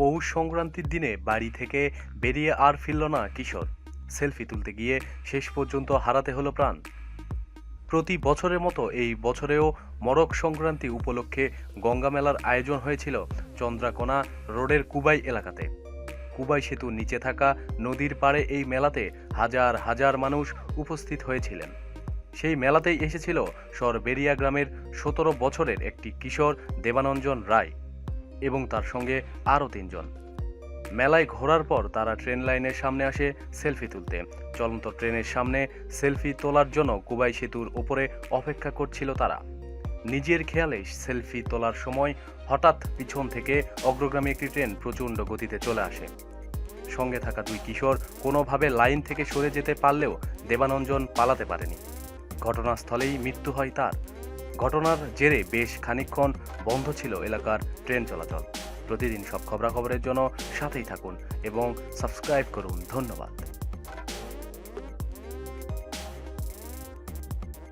পৌষ সংক্রান্তির দিনে বাড়ি থেকে বেরিয়ে আর ফিরল না কিশোর। সেলফি তুলতে গিয়ে শেষ পর্যন্ত হারাতে হলো প্রাণ। প্রতি বছরের মতো এই বছরেও মরক সংক্রান্তি উপলক্ষে গঙ্গা মেলার আয়োজন হয়েছিল চন্দ্রাকোনা রোডের কুবাই এলাকাতে। কুবাই সেতুর নিচে থাকা নদীর পাড়ে এই মেলাতে হাজার হাজার মানুষ উপস্থিত হয়েছিলেন। সেই মেলাতেই এসেছিল সরবেরিয়া গ্রামের সতেরো বছরের একটি কিশোর দেবানঞ্জন রায়। এবং তার সঙ্গে আরও তিনজন। মেলায় ঘোরার পর তারা ট্রেন লাইনের সামনে আসে সেলফি তুলতে। চলন্ত ট্রেনের সামনে সেলফি তোলার জন্য কুবাই সেতুর উপরে অপেক্ষা করছিল তারা। নিজের খেয়ালে সেলফি তোলার সময় হঠাৎ পিছন থেকে অগ্রগামী একটি ট্রেন প্রচণ্ড গতিতে চলে আসে। সঙ্গে থাকা দুই কিশোর কোনোভাবে লাইন থেকে সরে যেতে পারলেও দেবানঞ্জন পালাতে পারেনি। ঘটনাস্থলেই মৃত্যু হয় তার। ঘটনার জেরে বেশ খানিকক্ষণ বন্ধ ছিল এলাকার ট্রেন চলাচল। প্রতিদিন সব খবরাখবরের জন্য সাথেই থাকুন এবং সাবস্ক্রাইব করুন। ধন্যবাদ।